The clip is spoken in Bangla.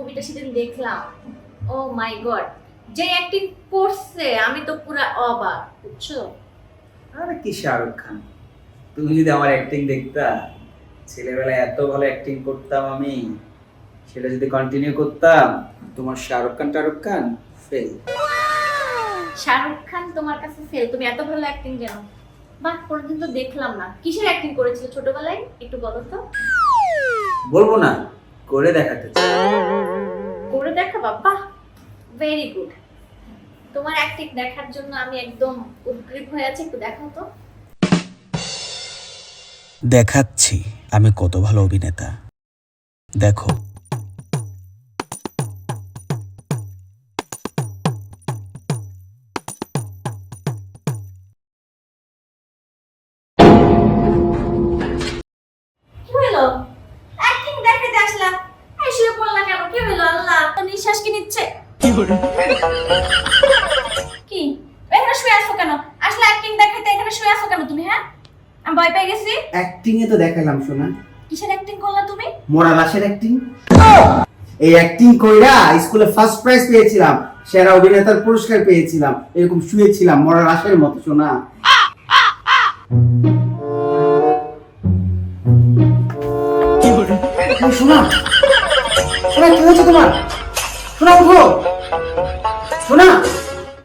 অ্যাক্টিংটা সেদিন দেখলাম। ও মাই গড যে অ্যাক্টিং করছে আমি তো পুরো অবাক বুঝছ? আরে কি শাহরুখ খান? তুমি যদি আমার অ্যাক্টিং দেখতা ছেলেবেলায় এত ভালো অ্যাক্টিং করতাম আমি সেটা যদি কন্টিনিউ করতাম তোমার শাহরুখ খান টাহরুখ খান ফেল শাহরুখ খান তোমার কাছে ফেল তুমি এত ভালো অ্যাক্টিং জানো। বাহ কোনোদিন তো দেখলাম না। কিসের অ্যাক্টিং করেছিল ছোটবেলায়? একটু বলো তো। বলব না করে দেখাতে চাই। বাহ ভেরি গুড তোমার অ্যাক্টিং দেখার জন্য আমি একদম উদ্গ্রীব হয়ে আছি একটু দেখাও তো। দেখাচ্ছি আমি কত ভালো অভিনেতা। দেখো। কি হলো? অ্যাক্টিং দেখাতে আসলাম। শুয়ে পড়লা কেন? কি হলো আল্লাহ? নিঃশ্বাস কি নিচ্ছে কি? এখানে শুয়ে আছো কেন? আসলে অ্যাক্টিং দেখাইতে এখানে শুয়ে আছো কেন তুমি হ্যাঁ? আমি ভয় পেয়ে গেছি। অ্যাক্টিং এ তো দেখালাম শোনা কিসের অ্যাক্টিং করলা তুমি? মোরা দাসের অ্যাক্টিং এই অ্যাক্টিং কইরা স্কুলে ফার্স্ট প্রাইজ পেয়েছিলাম সেরা অভিনেতার পুরস্কার পেয়েছিলাম এরকম শুয়েছিলাম মরা লাশের মতো শোনা এই শোনা শোনা কি হয়েছে তোমার? শোনা উঠো শোনা